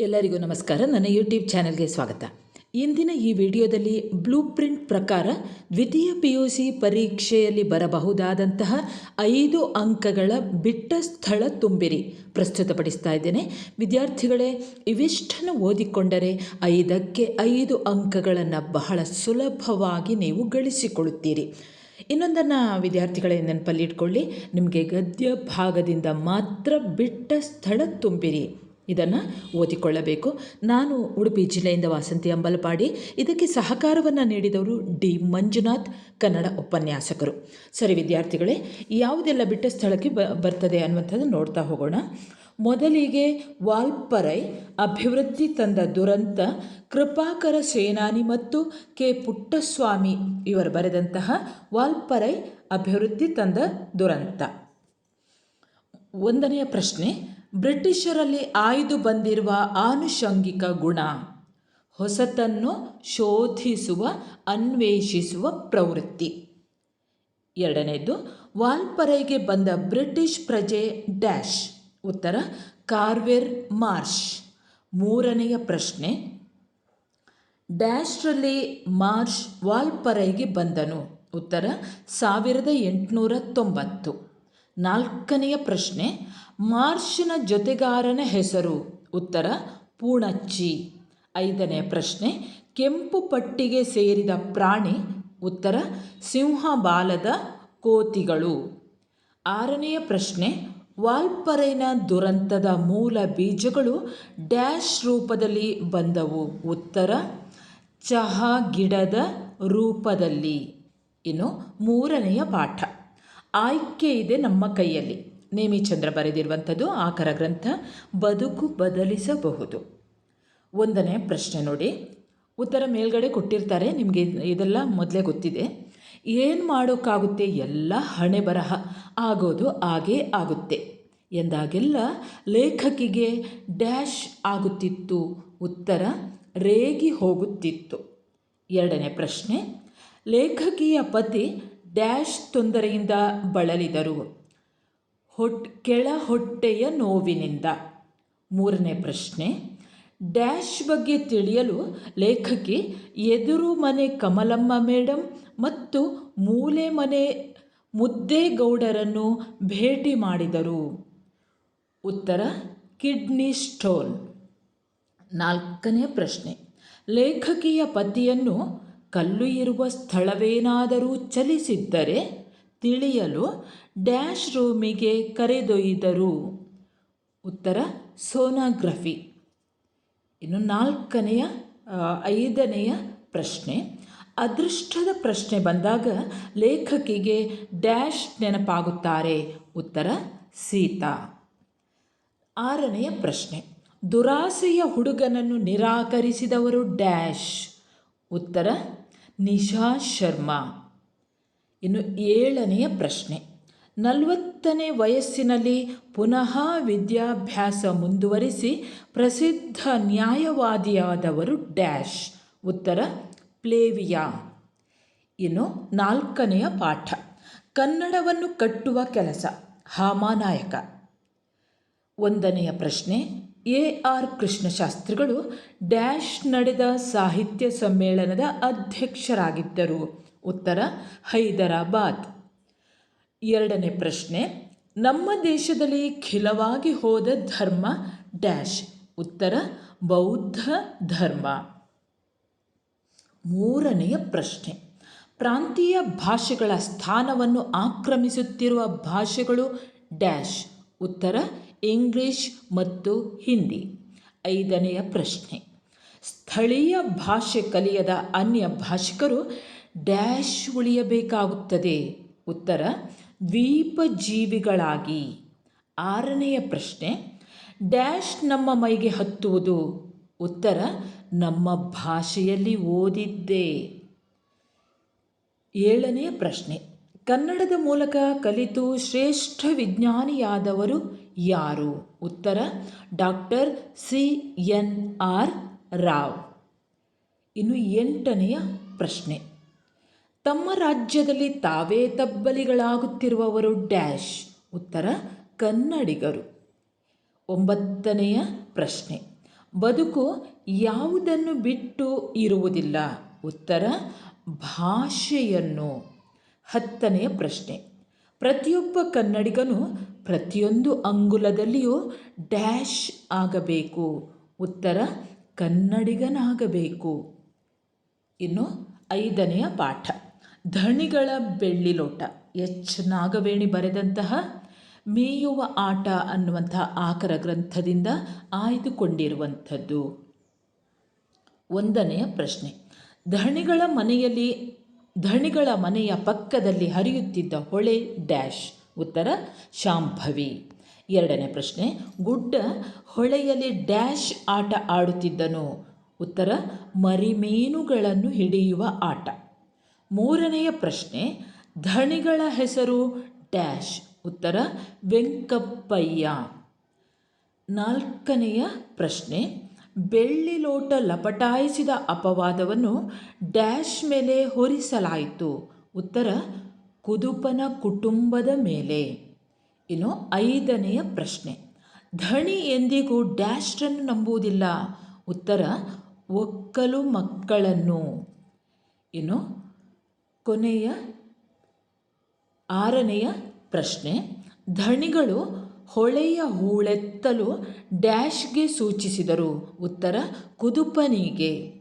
ಎಲ್ಲರಿಗೂ ನಮಸ್ಕಾರ. ನನ್ನ ಯೂಟ್ಯೂಬ್ ಚಾನೆಲ್ಗೆ ಸ್ವಾಗತ. ಇಂದಿನ ಈ ವಿಡಿಯೋದಲ್ಲಿ ಬ್ಲೂ ಪ್ರಿಂಟ್ ಪ್ರಕಾರ ದ್ವಿತೀಯ ಪಿ ಯು ಸಿ ಪರೀಕ್ಷೆಯಲ್ಲಿ ಬರಬಹುದಾದಂತಹ ಐದು ಅಂಕಗಳ ಬಿಟ್ಟ ಸ್ಥಳ ತುಂಬಿರಿ. ಪ್ರಸ್ತುತಪಡಿಸ್ತಾ ಇದ್ದೇನೆ. ವಿದ್ಯಾರ್ಥಿಗಳೇ, ಇವಿಷ್ಟನ್ನು ಓದಿಕೊಂಡರೆ ಐದಕ್ಕೆ ಐದು ಅಂಕಗಳನ್ನು ಬಹಳ ಸುಲಭವಾಗಿ ನೀವು ಗಳಿಸಿಕೊಳ್ಳುತ್ತೀರಿ. ಇನ್ನೊಂದನ್ನು ವಿದ್ಯಾರ್ಥಿಗಳೇ ನೆನಪಲ್ಲಿಟ್ಕೊಳ್ಳಿ. ನಿಮಗೆ ಗದ್ಯ ಭಾಗದಿಂದ ಮಾತ್ರ ಬಿಟ್ಟ ಸ್ಥಳ ತುಂಬಿರಿ. ಇದನ್ನು ಓದಿಕೊಳ್ಳಬೇಕು. ನಾನು ಉಡುಪಿ ಜಿಲ್ಲೆಯಿಂದ ವಾಸಂತಿ ಅಂಬಲಪಾಡಿ. ಇದಕ್ಕೆ ಸಹಕಾರವನ್ನು ನೀಡಿದವರು ಡಿ ಮಂಜುನಾಥ್, ಕನ್ನಡ ಉಪನ್ಯಾಸಕರು. ಸರಿ ವಿದ್ಯಾರ್ಥಿಗಳೇ, ಯಾವುದೆಲ್ಲ ಬಿಟ್ಟ ಸ್ಥಳಕ್ಕೆ ಬ, ಬರ್ತದೆ ಅನ್ನುವಂಥದ್ದು ನೋಡ್ತಾ ಹೋಗೋಣ. ಮೊದಲಿಗೆ ವಾಲ್ಪರೈ ಅಭಿವೃದ್ಧಿ ತಂದ ದುರಂತ ಕೃಪಾಕರ ಸೇನಾನಿ ಮತ್ತು ಕೆ ಪುಟ್ಟಸ್ವಾಮಿ ಇವರು ಬರೆದಂತಹ ವಾಲ್ಪರೈ ಅಭಿವೃದ್ಧಿ ತಂದ ದುರಂತ. ಒಂದನೆಯ ಪ್ರಶ್ನೆ ಬ್ರಿಟಿಷರಲ್ಲಿ ಆಯ್ದು ಬಂದಿರುವ ಆನುಷಂಗಿಕ ಗುಣ. ಹೊಸತನ್ನು ಶೋಧಿಸುವ, ಅನ್ವೇಷಿಸುವ ಪ್ರವೃತ್ತಿ. ಎರಡನೇದು, ವಾಲ್ಪರೈಗೆ ಬಂದ ಬ್ರಿಟಿಷ್ ಪ್ರಜೆ ಡ್ಯಾಶ್. ಉತ್ತರ, ಕಾರ್ವೆರ್ ಮಾರ್ಷ್ ಮೂರನೆಯ ಪ್ರಶ್ನೆ, ಡ್ಯಾಶ್ರಲ್ಲಿ ಮಾರ್ಷ್ ವಾಲ್ಪರೈಗೆ ಬಂದನು. ಉತ್ತರ, ಸಾವಿರದ ಎಂಟುನೂರ ತೊಂಬತ್ತು. ನಾಲ್ಕನೆಯ ಪ್ರಶ್ನೆ, ಮಾರ್ಷನ ಜೊತೆಗಾರನ ಹೆಸರು? ಉತ್ತರ, ಪೂಣಚ್ಚಿ. ಐದನೇ ಪ್ರಶ್ನೆ, ಕೆಂಪು ಪಟ್ಟಿಗೆ ಸೇರಿದ ಪ್ರಾಣಿ? ಉತ್ತರ ಸಿಂಹ ಬಾಲದ ಕೋತಿಗಳು. ಆರನೆಯ ಪ್ರಶ್ನೆ, ವಾಲ್ಪರೈನ ದುರಂತದ ಮೂಲ ಬೀಜಗಳು ಡ್ಯಾಶ್ ರೂಪದಲ್ಲಿ ಬಂದವು? ಉತ್ತರ, ಚಹಾ ಗಿಡದ ರೂಪದಲ್ಲಿ. ಇನ್ನು ಮೂರನೆಯ ಪಾಠ. ಆಯ್ಕೆ ಇದೆ ನಮ್ಮ ಕೈಯಲ್ಲಿ. ನೇಮಿಚಂದ್ರ ಬರೆದಿರುವಂಥದ್ದು ಆಕರ ಗ್ರಂಥ, ಬದುಕು ಬದಲಿಸಬಹುದು. ಒಂದನೇ ಪ್ರಶ್ನೆ ನೋಡಿ. ಉತ್ತರ ಮೇಲ್ಗಡೆ ಕೊಟ್ಟಿರ್ತಾರೆ, ನಿಮಗೆ ಇದೆಲ್ಲ ಮೊದಲೇ ಗೊತ್ತಿದೆ. ಏನು ಮಾಡೋಕ್ಕಾಗುತ್ತೆ? ಎಲ್ಲ ಹಣೆ ಬರಹ, ಆಗೋದು ಹಾಗೇ ಆಗುತ್ತೆ. ಎಂದಾಗೆಲ್ಲ ಲೇಖಕಿಗೆ ಡ್ಯಾಶ್ ಆಗುತ್ತಿತ್ತು, ಉತ್ತರ ರೇಗಿ ಹೋಗುತ್ತಿತ್ತು. ಎರಡನೇ ಪ್ರಶ್ನೆ, ಲೇಖಕಿಯ ಪತಿ ಡ್ಯಾಶ್ ತೊಂದರೆಯಿಂದ ಬಳಲಿದರು. ಹೊಟ್, ಕೆಳ ಹೊಟ್ಟೆಯ ನೋವಿನಿಂದ. ಮೂರನೇ ಪ್ರಶ್ನೆ, ಡ್ಯಾಶ್ ಬಗ್ಗೆ ತಿಳಿಯಲು ಲೇಖಕಿ ಎದುರು ಮನೆ ಕಮಲಮ್ಮ ಮೇಡಮ್ ಮತ್ತು ಮೂಲೆ ಮನೆ ಮುದ್ದೇಗೌಡರನ್ನು ಭೇಟಿ ಮಾಡಿದರು. ಉತ್ತರ, ಕಿಡ್ನಿ ಸ್ಟೋನ್. ನಾಲ್ಕನೇ ಪ್ರಶ್ನೆ, ಲೇಖಕಿಯ ಪತಿಯನ್ನು ಕಲ್ಲು ಇರುವ ಸ್ಥಳವೇನಾದರೂ ಚಲಿಸಿದ್ದರೆ ತಿಳಿಯಲು ಡ್ಯಾಶ್ ರೂಮಿಗೆ ಕರೆದೊಯ್ದರು. ಉತ್ತರ, ಸೋನಾಗ್ರಫಿ. ಇನ್ನು ನಾಲ್ಕನೆಯ ಐದನೆಯ ಪ್ರಶ್ನೆ. ಅದೃಷ್ಟದ ಪ್ರಶ್ನೆ ಬಂದಾಗ ಲೇಖಕಿಗೆ ಡ್ಯಾಶ್ ನೆನಪಾಗುತ್ತಾರೆ. ಉತ್ತರ, ಸೀತಾ. ಆರನೆಯ ಪ್ರಶ್ನೆ. ದುರಾಸೆಯ ಹುಡುಗನನ್ನು ನಿರಾಕರಿಸಿದವರು ಡ್ಯಾಶ್. ಉತ್ತರ ನಿಶಾ ಶರ್ಮಾ. ಇನ್ನು ಏಳನೆಯ ಪ್ರಶ್ನೆ. ನಲವತ್ತನೇ ವಯಸ್ಸಿನಲ್ಲಿ ಪುನಃ ವಿದ್ಯಾಭ್ಯಾಸ ಮುಂದುವರಿಸಿ ಪ್ರಸಿದ್ಧ ನ್ಯಾಯವಾದಿಯಾದವರು ಡ್ಯಾಶ್. ಉತ್ತರ, ಪ್ಲೇವಿಯಾ. ಇನ್ನು ನಾಲ್ಕನೆಯ ಪಾಠ. ಕನ್ನಡವನ್ನು ಕಟ್ಟುವ ಕೆಲಸ. ಹಾಮಾನಾಯಕ. ಒಂದನೆಯ ಪ್ರಶ್ನೆ. ಎ ಆರ್ ಕೃಷ್ಣಶಾಸ್ತ್ರಿಗಳು ಡ್ಯಾಶ್ ನಡೆದ ಸಾಹಿತ್ಯ ಸಮ್ಮೇಳನದ ಅಧ್ಯಕ್ಷರಾಗಿದ್ದರು. ಉತ್ತರ, ಹೈದರಾಬಾದ್. ಎರಡನೇ ಪ್ರಶ್ನೆ, ನಮ್ಮ ದೇಶದಲ್ಲಿ ಖಿಲವಾಗಿ ಹೋದ ಧರ್ಮ ಡ್ಯಾಶ್. ಉತ್ತರ, ಬೌದ್ಧ ಧರ್ಮ. ಮೂರನೆಯ ಪ್ರಶ್ನೆ, ಪ್ರಾಂತೀಯ ಭಾಷೆಗಳ ಸ್ಥಾನವನ್ನು ಆಕ್ರಮಿಸುತ್ತಿರುವ ಭಾಷೆಗಳು ಡ್ಯಾಶ್. ಉತ್ತರ ಇಂಗ್ಲಿಷ್ ಮತ್ತು ಹಿಂದಿ. ಐದನೆಯ ಪ್ರಶ್ನೆ. ಸ್ಥಳೀಯ ಭಾಷೆ ಕಲಿಯದ ಅನ್ಯ ಭಾಷಿಕರು ಡ್ಯಾಶ್ ಉಳಿಯಬೇಕಾಗುತ್ತದೆ? ಉತ್ತರ, ದ್ವೀಪಜೀವಿಗಳಾಗಿ. ಆರನೆಯ ಪ್ರಶ್ನೆ. ಡ್ಯಾಶ್ ನಮ್ಮ ಮೈಗೆ ಹತ್ತುವುದು? ಉತ್ತರ, ನಮ್ಮ ಭಾಷೆಯಲ್ಲಿ ಓದಿದ್ದೆ. ಏಳನೆಯ ಪ್ರಶ್ನೆ. ಕನ್ನಡದ ಮೂಲಕ ಕಲಿತು ಶ್ರೇಷ್ಠ ವಿಜ್ಞಾನಿಯಾದವರು ಯಾರು? ಉತ್ತರ, doctor C N R Rao. ಇನ್ನು ಎಂಟನೆಯ ಪ್ರಶ್ನೆ. ತಮ್ಮ ರಾಜ್ಯದಲ್ಲಿ ತಾವೇ ತಬ್ಬಲಿಗಳಾಗುತ್ತಿರುವವರು ಡ್ಯಾಶ್? ಉತ್ತರ, ಕನ್ನಡಿಗರು. ಒಂಬತ್ತನೆಯ ಪ್ರಶ್ನೆ. ಬದುಕು ಯಾವುದನ್ನು ಬಿಟ್ಟು ಇರುವುದಿಲ್ಲ? ಉತ್ತರ, ಭಾಷೆಯನ್ನು. ಹತ್ತನೆಯ ಪ್ರಶ್ನೆ. ಪ್ರತಿಯೊಬ್ಬ ಕನ್ನಡಿಗನು ಪ್ರತಿಯೊಂದು ಅಂಗುಲದಲ್ಲಿಯೂ ಡ್ಯಾಶ್ ಆಗಬೇಕು. ಉತ್ತರ, ಕನ್ನಡಿಗನಾಗಬೇಕು. ಇನ್ನು ಐದನೆಯ ಪಾಠ. ಧಣಿಗಳ ಬೆಳ್ಳಿ ಲೋಟ. ಎಚ್. ನಾಗವೇಣಿ ಬರೆದಂತಹ ಮೇಯುವ ಆಟ ಅನ್ನುವಂತಹ ಆಕರ ಗ್ರಂಥದಿಂದ ಆಯ್ದುಕೊಂಡಿರುವಂಥದ್ದು. ಒಂದನೆಯ ಪ್ರಶ್ನೆ. ಧಣಿಗಳ ಮನೆಯಲ್ಲಿ, ಧಣಿಗಳ ಮನೆಯ ಪಕ್ಕದಲ್ಲಿ ಹರಿಯುತ್ತಿದ್ದ ಹೊಳೆ ಡ್ಯಾಶ್. ಉತ್ತರ, ಶಾಂಭವಿ. ಎರಡನೇ ಪ್ರಶ್ನೆ, ಗುಡ್ಡ ಹೊಳೆಯಲ್ಲಿ ಡ್ಯಾಶ್ ಆಟ ಆಡುತ್ತಿದ್ದನು. ಉತ್ತರ, ಮರಿಮೀನುಗಳನ್ನು ಹಿಡಿಯುವ ಆಟ. ಮೂರನೆಯ ಪ್ರಶ್ನೆ, ಧಣಿಗಳ ಹೆಸರು ಡ್ಯಾಶ್. ಉತ್ತರ, ವೆಂಕಪ್ಪಯ್ಯ. ನಾಲ್ಕನೆಯ ಪ್ರಶ್ನೆ, ಬೆಳ್ಳಿ ಲೋಟ ಲಪಟಾಯಿಸಿದ ಅಪವಾದವನ್ನು ಡ್ಯಾಶ್ ಮೇಲೆ ಹೊರಿಸಲಾಯಿತು. ಉತ್ತರ ಕುದುಪನ ಕುಟುಂಬದ ಮೇಲೆ. ಇನ್ನು ಐದನೆಯ ಪ್ರಶ್ನೆ. ಧಣಿ ಎಂದಿಗೂ ಡ್ಯಾಶ್ರನ್ನು ನಂಬುವುದಿಲ್ಲ. ಉತ್ತರ, ಒಕ್ಕಲು ಮಕ್ಕಳನ್ನು. ಇನ್ನು ಕೊನೆಯ, ಆರನೆಯ ಪ್ರಶ್ನೆ. ಧಣಿಗಳು ಹೊಳೆಯ ಹೂಳೆತ್ತಲು ಡ್ಯಾಶ್ಗೆ ಸೂಚಿಸಿದರು. ಉತ್ತರ, ಕುದುಪನಿಗೆ.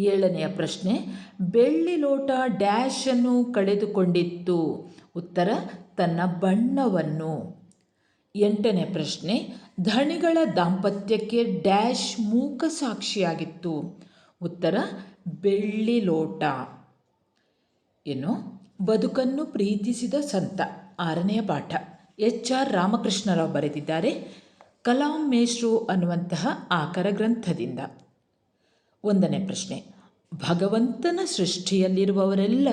ಏಳನೆಯ ಪ್ರಶ್ನೆ, ಬೆಳ್ಳಿ ಲೋಟ ಡ್ಯಾಶನ್ನು ಕಳೆದುಕೊಂಡಿತ್ತು. ಉತ್ತರ, ತನ್ನ ಬಣ್ಣವನ್ನು. ಎಂಟನೇ ಪ್ರಶ್ನೆ, ಧಣಿಗಳ ದಾಂಪತ್ಯಕ್ಕೆ ಡ್ಯಾಶ್ ಮೂಕ ಸಾಕ್ಷಿಯಾಗಿತ್ತು. ಉತ್ತರ, ಬೆಳ್ಳಿ ಲೋಟ. ಏನು? ಬದುಕನ್ನು ಪ್ರೀತಿಸಿದ ಸಂತ. ಆರನೆಯ ಪಾಠ. ಎಚ್ ಆರ್ ರಾಮಕೃಷ್ಣರಾವ್ ಬರೆದಿದ್ದಾರೆ ಕಲಾಂ ಮೇಷ್ರು ಅನ್ನುವಂತಹ ಆಕರ ಗ್ರಂಥದಿಂದ. ಒಂದನೇ ಪ್ರಶ್ನೆ. ಭಗವಂತನ ಸೃಷ್ಟಿಯಲ್ಲಿರುವವರೆಲ್ಲ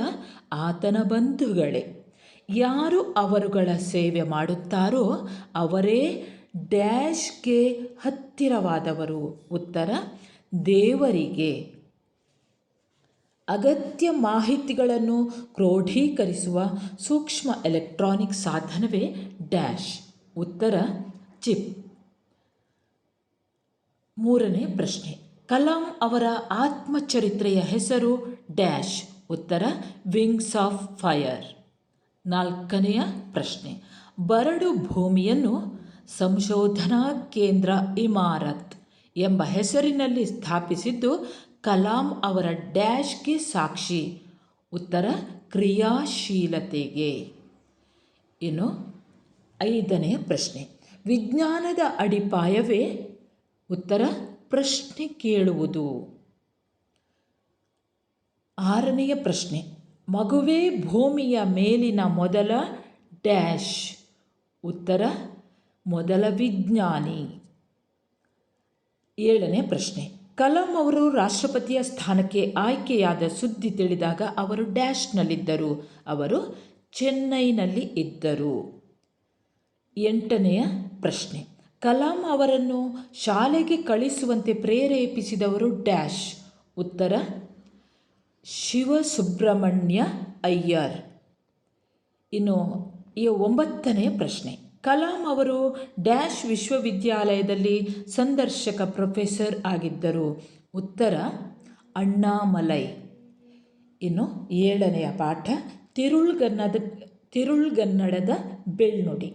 ಆತನ ಬಂಧುಗಳೇ. ಯಾರು ಅವರುಗಳ ಸೇವೆ ಮಾಡುತ್ತಾರೋ ಅವರೇ ಡ್ಯಾಶ್ಗೆ ಹತ್ತಿರವಾದವರು. ಉತ್ತರ, ದೇವರಿಗೆ. ಅಗತ್ಯ ಮಾಹಿತಿಗಳನ್ನು ಕ್ರೋಢೀಕರಿಸುವ ಸೂಕ್ಷ್ಮ ಎಲೆಕ್ಟ್ರಾನಿಕ್ ಸಾಧನವೇ ಡ್ಯಾಶ್. ಉತ್ತರ, ಚಿಪ್. ಮೂರನೇ ಪ್ರಶ್ನೆ. ಕಲಾಂ ಅವರ ಆತ್ಮಚರಿತ್ರೆಯ ಹೆಸರು ಡ್ಯಾಶ್, ಉತ್ತರ, ವಿಂಗ್ಸ್ ಆಫ್ ಫೈರ್ ನಾಲ್ಕನೆಯ ಪ್ರಶ್ನೆ. ಬರಡು ಭೂಮಿಯನ್ನು ಸಂಶೋಧನಾ ಕೇಂದ್ರ ಇಮಾರತ್ ಎಂಬ ಹೆಸರಿನಲ್ಲಿ ಸ್ಥಾಪಿಸಿದ್ದು ಕಲಾಂ ಅವರ ಡ್ಯಾಶ್ಗೆ ಸಾಕ್ಷಿ. ಉತ್ತರ, ಕ್ರಿಯಾಶೀಲತೆಗೆ. ಇನ್ನು ಐದನೆಯ ಪ್ರಶ್ನೆ. ವಿಜ್ಞಾನದ ಅಡಿಪಾಯವೇ? ಉತ್ತರ ಪ್ರಶ್ನೆ ಕೇಳುವುದು. ಆರನೆಯ ಪ್ರಶ್ನೆ, ಮಗುವೇ ಭೂಮಿಯ ಮೇಲಿನ ಮೊದಲ ಡ್ಯಾಶ್. ಉತ್ತರ, ಮೊದಲ ವಿಜ್ಞಾನಿ. ಏಳನೇ ಪ್ರಶ್ನೆ, ಕಲಾಂ ಅವರು ರಾಷ್ಟ್ರಪತಿಯ ಸ್ಥಾನಕ್ಕೆ ಆಯ್ಕೆಯಾದ ಸುದ್ದಿ ತಿಳಿದಾಗ ಅವರು ಡ್ಯಾಶ್ನಲ್ಲಿದ್ದರು. ಅವರು ಚೆನ್ನೈನಲ್ಲಿ ಇದ್ದರು. ಎಂಟನೆಯ ಪ್ರಶ್ನೆ ಕಲಾಂ ಅವರನ್ನು ಶಾಲೆಗೆ ಕಳಿಸುವಂತೆ ಪ್ರೇರೇಪಿಸಿದವರು ಡ್ಯಾಶ್. ಉತ್ತರ, ಶಿವಸುಬ್ರಹ್ಮಣ್ಯ ಅಯ್ಯರ್. ಇನ್ನು, ಈ ಒಂಬತ್ತನೆಯ ಪ್ರಶ್ನೆ. ಕಲಾಂ ಅವರು ಡ್ಯಾಶ್ ವಿಶ್ವವಿದ್ಯಾಲಯದಲ್ಲಿ ಸಂದರ್ಶಕ ಪ್ರೊಫೆಸರ್ ಆಗಿದ್ದರು. ಉತ್ತರ, ಅಣ್ಣಾಮಲೈ. ಇನ್ನು, ಏಳನೆಯ ಪಾಠ ತಿರುಳ್ಗನ್ನದ ತಿರುಳ್ಗನ್ನಡದ ಬೆಳ್ನುಡಿ.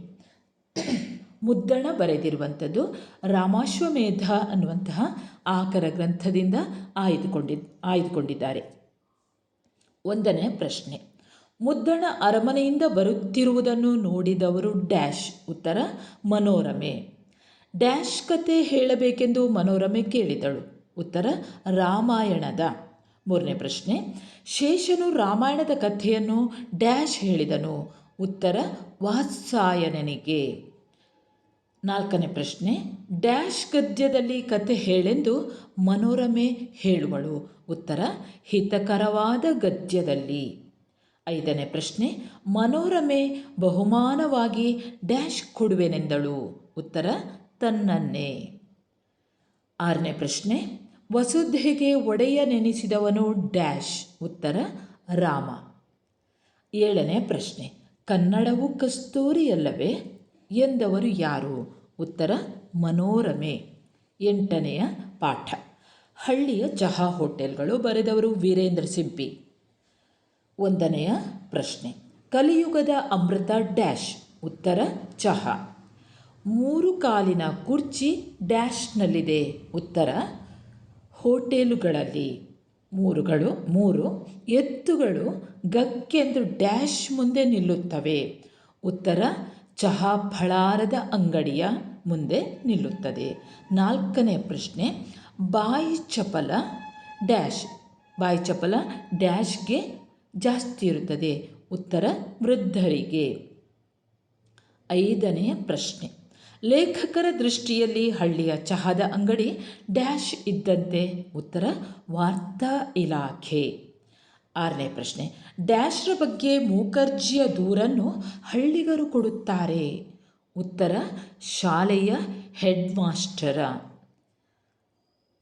ಮುದ್ದಣ ಬರೆದಿರುವಂಥದ್ದು ರಾಮಾಶ್ವಮೇಧ ಅನ್ನುವಂತಹ ಆಕರ ಗ್ರಂಥದಿಂದ ಆಯ್ದುಕೊಂಡಿ, ಆಯ್ದುಕೊಂಡಿದ್ದಾರೆ. ಒಂದನೇ ಪ್ರಶ್ನೆ. ಮುದ್ದಣ ಅರಮನೆಯಿಂದ ಬರುತ್ತಿರುವುದನ್ನು ನೋಡಿದವರು ಡ್ಯಾಶ್. ಉತ್ತರ, ಮನೋರಮೆ. ಡ್ಯಾಶ್ ಕತೆ ಹೇಳಬೇಕೆಂದು ಮನೋರಮೆ ಕೇಳಿದಳು. ಉತ್ತರ, ರಾಮಾಯಣದ. ಮೂರನೇ ಪ್ರಶ್ನೆ. ಶೇಷನು ರಾಮಾಯಣದ ಕಥೆಯನ್ನು ಡ್ಯಾಶ್ ಹೇಳಿದನು. ಉತ್ತರ, ವಾತ್ಸಾಯನನಿಗೆ. ನಾಲ್ಕನೇ ಪ್ರಶ್ನೆ, ಡ್ಯಾಶ್ ಗದ್ಯದಲ್ಲಿ ಕತೆ ಹೇಳೆಂದು ಮನೋರಮೆ ಹೇಳುವಳು. ಉತ್ತರ, ಹಿತಕರವಾದ ಗದ್ಯದಲ್ಲಿ. ಐದನೇ ಪ್ರಶ್ನೆ, ಮನೋರಮೆ ಬಹುಮಾನವಾಗಿ ಡ್ಯಾಶ್ ಕೊಡುವೆನೆಂದಳು. ಉತ್ತರ, ತನ್ನನ್ನೇ. ಆರನೇ ಪ್ರಶ್ನೆ, ವಸುಧೆಗೆ ಒಡೆಯ ನೆನೆಸಿದವನು ಡ್ಯಾಶ್. ಉತ್ತರ, ರಾಮ. ಏಳನೇ ಪ್ರಶ್ನೆ, ಕನ್ನಡವು ಕಸ್ತೂರಿಯಲ್ಲವೇ? ಎಂದವರು ಯಾರು? ಉತ್ತರ ಮನೋರಮೆ. ಎಂಟನೆಯ ಪಾಠ. ಹಳ್ಳಿಯ ಚಹಾ ಹೋಟೆಲ್ಗಳು ಬರೆದವರು ವೀರೇಂದ್ರ ಸಿಂಪಿ. ಒಂದನೆಯ ಪ್ರಶ್ನೆ. ಕಲಿಯುಗದ ಅಮೃತ ಡ್ಯಾಶ್. ಉತ್ತರ ಚಹಾ. ಮೂರು ಕಾಲಿನ ಕುರ್ಚಿ ಡ್ಯಾಶ್ನಲ್ಲಿದೆ. ಉತ್ತರ ಹೋಟೆಲುಗಳಲ್ಲಿ. ಮೂರುಗಳು, ಮೂರು ಎತ್ತುಗಳು ಗಕ್ಕೆಂದು ಡ್ಯಾಶ್ ಮುಂದೆ ನಿಲ್ಲುತ್ತವೆ. ಉತ್ತರ ಚಹಾ ಫಳಾರದ ಅಂಗಡಿಯ ಮುಂದೆ ನಿಲ್ಲುತ್ತದೆ. ನಾಲ್ಕನೇ ಪ್ರಶ್ನೆ, ಬಾಯಿ ಚಪಲ ಡ್ಯಾಶ್, ಬಾಯಿ ಚಪಲ ಡ್ಯಾಶ್ಗೆ ಜಾಸ್ತಿ ಇರುತ್ತದೆ. ಉತ್ತರ, ವೃದ್ಧರಿಗೆ. ಐದನೆಯ ಪ್ರಶ್ನೆ, ಲೇಖಕರ ದೃಷ್ಟಿಯಲ್ಲಿ ಹಳ್ಳಿಯ ಚಹಾದ ಅಂಗಡಿ ಡ್ಯಾಶ್ ಇದ್ದಂತೆ? ಉತ್ತರ, ವಾರ್ತಾ ಇಲಾಖೆ. ಆರನೇ ಪ್ರಶ್ನೆ, ಡ್ಯಾಶ್ರ ಬಗ್ಗೆ ಮೂಕರ್ಜಿಯ ದೂರನ್ನು ಹಳ್ಳಿಗರು ಕೊಡುತ್ತಾರೆ. ಉತ್ತರ, ಶಾಲೆಯ ಹೆಡ್ ಮಾಸ್ಟರ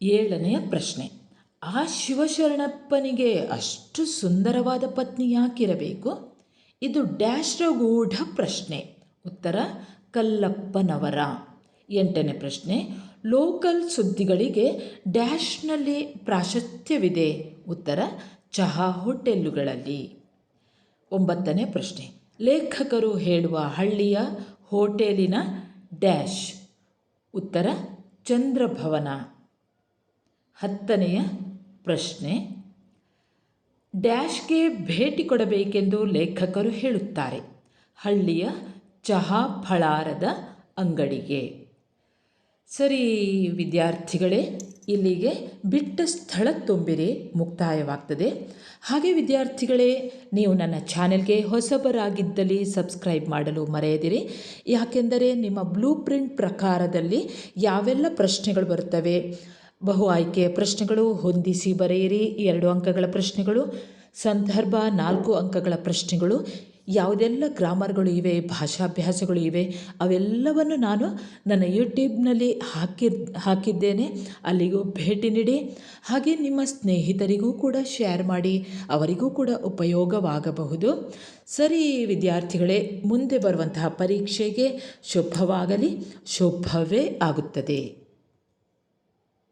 ಏಳನೆಯ ಪ್ರಶ್ನೆ, ಆ ಶಿವಶರಣಪ್ಪನಿಗೆ ಅಷ್ಟು ಸುಂದರವಾದ ಪತ್ನಿ ಯಾಕಿರಬೇಕು? ಇದು ಡ್ಯಾಶ್ರ ಗೂಢ ಪ್ರಶ್ನೆ. ಉತ್ತರ, ಕಲ್ಲಪ್ಪನವರ. ಎಂಟನೇ ಪ್ರಶ್ನೆ, ಲೋಕಲ್ ಸುದ್ದಿಗಳಿಗೆ ಡ್ಯಾಶ್ನಲ್ಲಿ ಪ್ರಾಶಸ್ತ್ಯವಿದೆ. ಉತ್ತರ ಚಹಾ ಹೋಟೆಲ್ಲುಗಳಲ್ಲಿ. ಒಂಬತ್ತನೇ ಪ್ರಶ್ನೆ. ಲೇಖಕರು ಹೇಳುವ ಹಳ್ಳಿಯ ಹೋಟೆಲಿನ ಡ್ಯಾಶ್. ಉತ್ತರ, ಚಂದ್ರಭವನ. ಹತ್ತನೆಯ ಪ್ರಶ್ನೆ. ಡ್ಯಾಶ್ಗೆ ಭೇಟಿ ಕೊಡಬೇಕೆಂದು ಲೇಖಕರು ಹೇಳುತ್ತಾರೆ. ಹಳ್ಳಿಯ ಚಹಾ ಫಳಾರದ ಅಂಗಡಿಗೆ. ಸರಿ, ವಿದ್ಯಾರ್ಥಿಗಳೇ ಇಲ್ಲಿಗೆ ಬಿಟ್ಟ ಸ್ಥಳ ತುಂಬಿರಿ, ಮುಕ್ತಾಯವಾಗ್ತದೆ. ಹಾಗೆ ವಿದ್ಯಾರ್ಥಿಗಳೇ, ನೀವು ನನ್ನ ಚಾನೆಲ್ಗೆ ಹೊಸಬರಾಗಿದ್ದಲ್ಲಿ ಸಬ್ಸ್ಕ್ರೈಬ್ ಮಾಡಲು ಮರೆಯದಿರಿ. ಯಾಕೆಂದರೆ ನಿಮ್ಮ ಬ್ಲೂ ಪ್ರಿಂಟ್ ಪ್ರಕಾರದಲ್ಲಿ ಯಾವೆಲ್ಲ ಪ್ರಶ್ನೆಗಳು ಬರ್ತವೆ ಬಹು ಆಯ್ಕೆಯ ಪ್ರಶ್ನೆಗಳು, ಹೊಂದಿಸಿ ಬರೆಯಿರಿ. ಎರಡು ಅಂಕಗಳ ಪ್ರಶ್ನೆಗಳು, ಸಂದರ್ಭ ನಾಲ್ಕು ಅಂಕಗಳ ಪ್ರಶ್ನೆಗಳು ಯಾವುದೆಲ್ಲ ಗ್ರಾಮರ್ಗಳು ಇವೆ, ಭಾಷಾಭ್ಯಾಸಗಳು ಇವೆ, ಅವೆಲ್ಲವನ್ನು ನಾನು ನನ್ನ ಯೂಟ್ಯೂಬ್ನಲ್ಲಿ ಹಾಕಿ ಹಾಕಿದ್ದೇನೆ. ಅಲ್ಲಿಗೂ ಭೇಟಿ ನೀಡಿ, ಹಾಗೆ ನಿಮ್ಮ ಸ್ನೇಹಿತರಿಗೂ ಕೂಡ ಶೇರ್ ಮಾಡಿ, ಅವರಿಗೂ ಕೂಡ ಉಪಯೋಗವಾಗಬಹುದು. ಸರಿ ವಿದ್ಯಾರ್ಥಿಗಳೇ, ಮುಂದೆ ಬರುವಂತಹ ಪರೀಕ್ಷೆಗೆ ಶುಭವಾಗಲಿ, ಶುಭವೇ ಆಗುತ್ತದೆ.